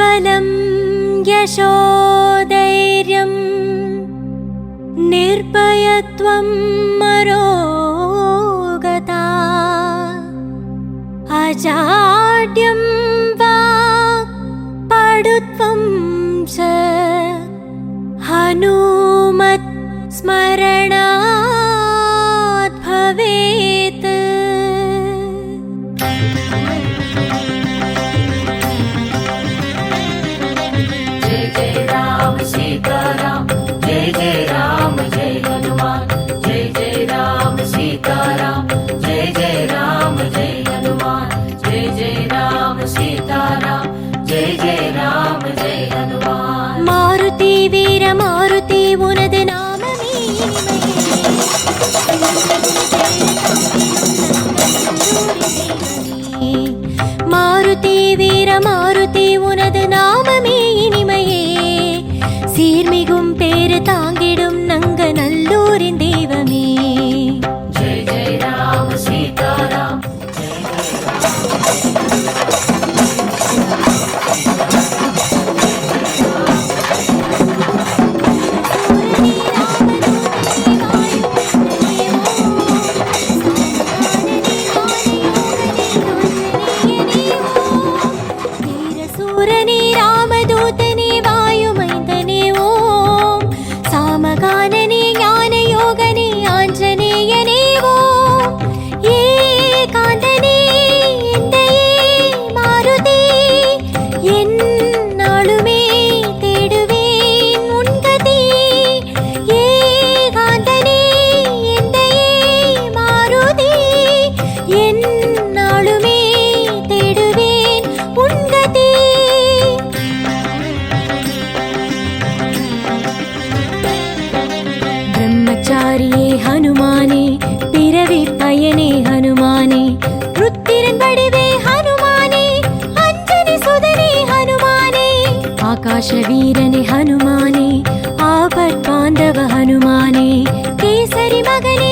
लं यशोदैर्यम् निर्भयत्वं मरोगता। अजाड्यं वा पडुत्वं च हनुमत्स्मरणा सीताराम जय जय राम பகலே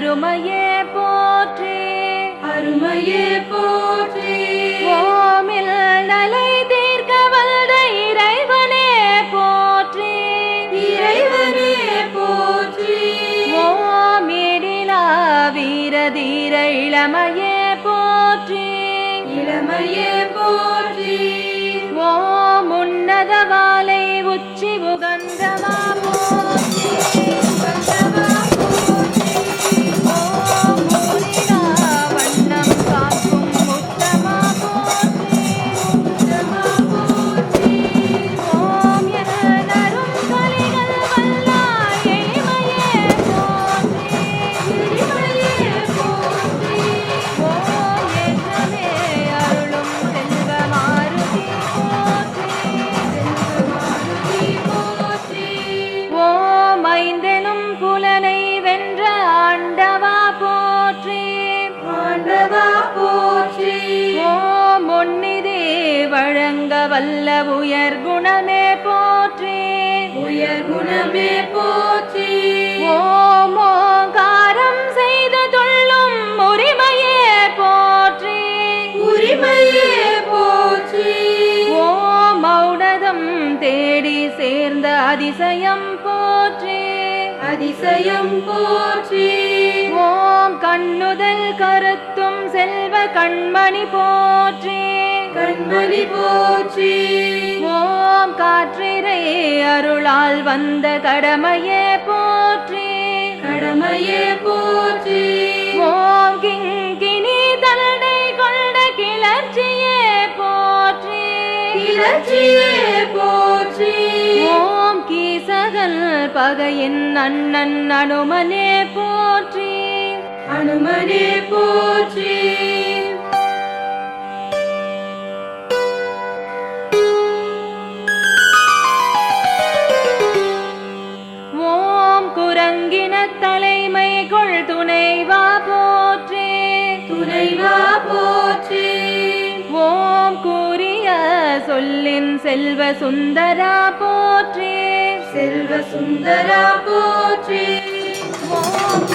அருமையே போற்றே. அருமையே போ வல்ல உயர் குணமே போற்றி. உயர் குணமே போற்றி. ஓம் ஓங்காரம் செய்த தொல்லும் உரிமையே போற்றி. உரிமையே போற்றி. ஓம் மௌனதம் தேடி சேர்ந்த அதிசயம் போற்றி. அதிசயம் போற்றி. ஓம் கண்ணுதல் கருத்தும் செல்வ கண்மணி போற்றி. கண்மணி போற்றி. ஓம் காற்றிரை அருளால் வந்த கடமையே போற்றி. கடமையே போற்றி. ஓம் கிங்கினி தண்டை கொண்ட கிளர்ச்சியே போற்றி. கிளர்ச்சியே போற்றி. ஓம் கீசகல் பகையின் அண்ணன் அனுமனே போற்றி. அனுமனே போற்றி. குரங்கின தலைமை கொள் துணைவா போற்றி. துணைவா போற்றி. ஓம் கூறிய சொல்லின் செல்வ சுந்தரா போற்றி. செல்வ சுந்தரா போற்றி. ஓம்